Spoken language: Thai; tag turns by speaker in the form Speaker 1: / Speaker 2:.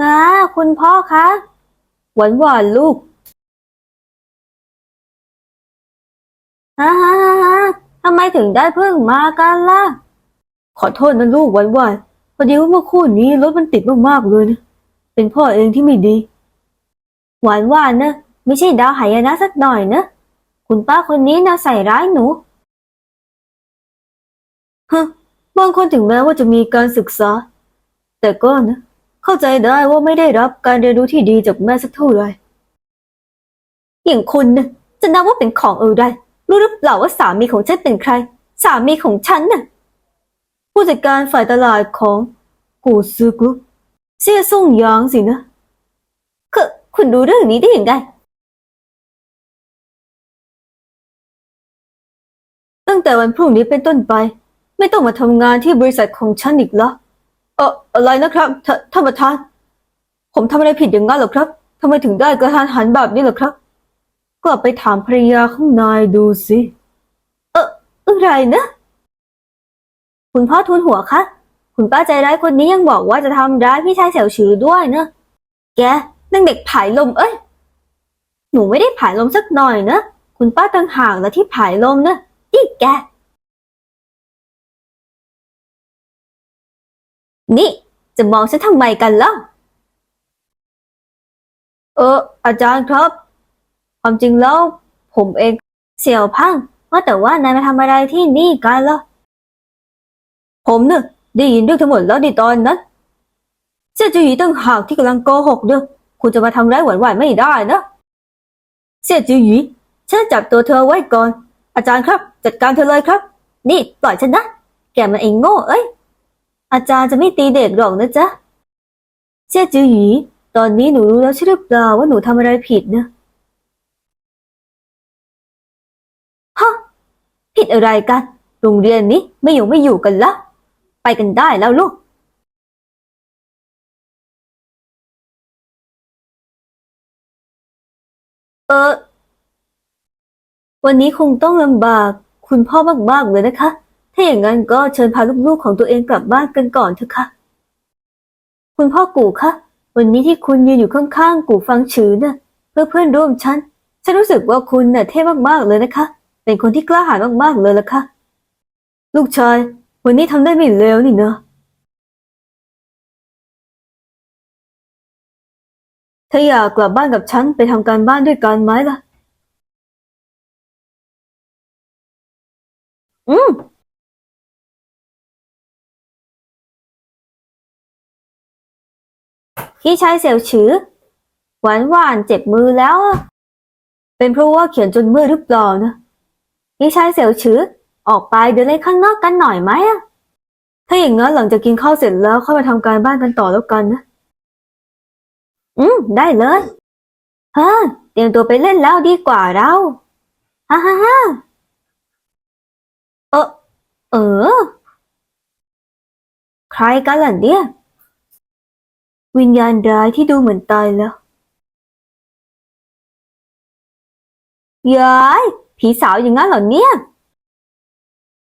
Speaker 1: อ่าคุณพ่อคะ หวานหวานลูกฮ่าฮ่าฮ่าทำไมถึงได้เพิ่งมากันล่ะ ขอโทษนะลูกหวานหวานพอดีว่าเมื่อคู่นี้รถมันติดมากๆเลยนะเป็นพ่อเองที่ไม่ดี หวานหวานนะไม่ใช่ดาวหายนะสักหน่อยนะคุณป้าคนนี้นะใส่ร้ายหนูฮะบางคนถึงแม้ว่าจะมีการศึกษา แต่ก็นะ เข้าใจได้ว่าไม่ได้รับการเรียนรู้ที่ดีจากแม่สักเท่าไหร่อย่างคุณนะจะนับว่าเป็นของอะไรรู้หรือเปล่าว่าสามีของฉันเป็นใคร สามีของฉันน่ะ ผู้จัดการฝ่ายตลาดของกูซือกรุ๊ปเสียส่งยางสินะคือคุณรู้เรื่องนี้ได้ยังไงตั้งแต่วันพรุ่งนี้เป็นต้นไป ไม่ต้องมาทำงานที่บริษัทของฉันอีกแล้ว เอออะไรนะครับท่านประธาน ผมทำอะไรผิดอย่างนั้นหรอครับทำไมถึงได้กระทันหันแบบนี้หรอครับ กลับไปถามภรรยาของนายดูสิเอออะไรนะคุณพ่อทุนหัวคะคุณป้าใจร้ายคนนี้ยังบอกว่าจะทำร้ายพี่ชายเสี่ยวฉือด้วยนะแกนั่งเด็กผายลมเอ้ยหนูไม่ได้ผายลมสักหน่อยนะ คุณป้าต่างหากนะที่ผายลมนะอีแก นี่จะมองฉันทำไมกันล่ะ เออ อาจารย์ครับ ความจริงแล้ว ผมเองเสี่ยวพังว่าแต่ว่านายมาทำอะไรที่นี่กันล่ะ ผมเนี่ยได้ยินเรื่องทั้งหมดแล้วในตอนนั้นเสี่ยจือหยีตั้งหากที่กำลังโกหกเด้อคุณจะมาทำร้ายหวานหวานๆไม่ได้นะเสี่ยจือหยีฉันจับตัวเธอไว้ก่อน อาจารย์ครับ จัดการเธอเลยครับ นี่ปล่อยฉันนะ แกมันไอ้โง่เอ้ย อาจารย์จะไม่ตีเด็กหรอกนะจ๊ะเสี่ยจือหยีตอนนี้หนูรู้แล้วใช่หรือเปล่าว่าหนูทำอะไรผิดนะฮะผิดอะไรกัน โรงเรียนนี้ไม่อยู่ไม่อยู่กันล้วไปกันได้แล้วลูกเออวันนี้คงต้องลำบากคุณพ่อมากๆเลยนะคะ ถ้าอย่างนั้นก็เชิญพาลูกๆของตัวเองกลับบ้านกันก่อนเถอะค่ะ คุณพ่อกู่คะวันนี้ที่คุณยืนอยู่ข้างๆกูฟังฉือน่ะเพื่อเพื่อนร่วมชั้น ฉันรู้สึกว่าคุณน่ะเท่มากๆเลยนะคะ เป็นคนที่กล้าหาญมากๆเลยล่ะค่ะ ลูกชาย วันนี้ทำได้ไม่เลวนี่เนอะถ้าอยากกลับบ้านกับฉันไปทำการบ้านด้วยกันไหมล่ะ อืม พี่ชายเสี่ยวฉือ หวานหวานๆเจ็บมือแล้ว เป็นเพราะว่าเขียนจนเมื่อยหรือเปล่านะ พี่ชายเสี่ยวฉือ ออกไปเดินเล่นข้างนอกกันหน่อยไหมอะถ้าอย่างนั้นหลังจากกินข้าวเสร็จแล้วค่อยมาทำการบ้านกันต่อแล้วกันนะ อืม ได้เลยเฮ้เตรียมตัวไปเล่นแล้วดีกว่าเราฮ่าฮ่าฮ่าเออ เออ ใครกันล่ะเนี่ย วิญญาณร้ายที่ดูเหมือนตายแล้วยายผีสาวอย่างนั้นเหรอเนี่ย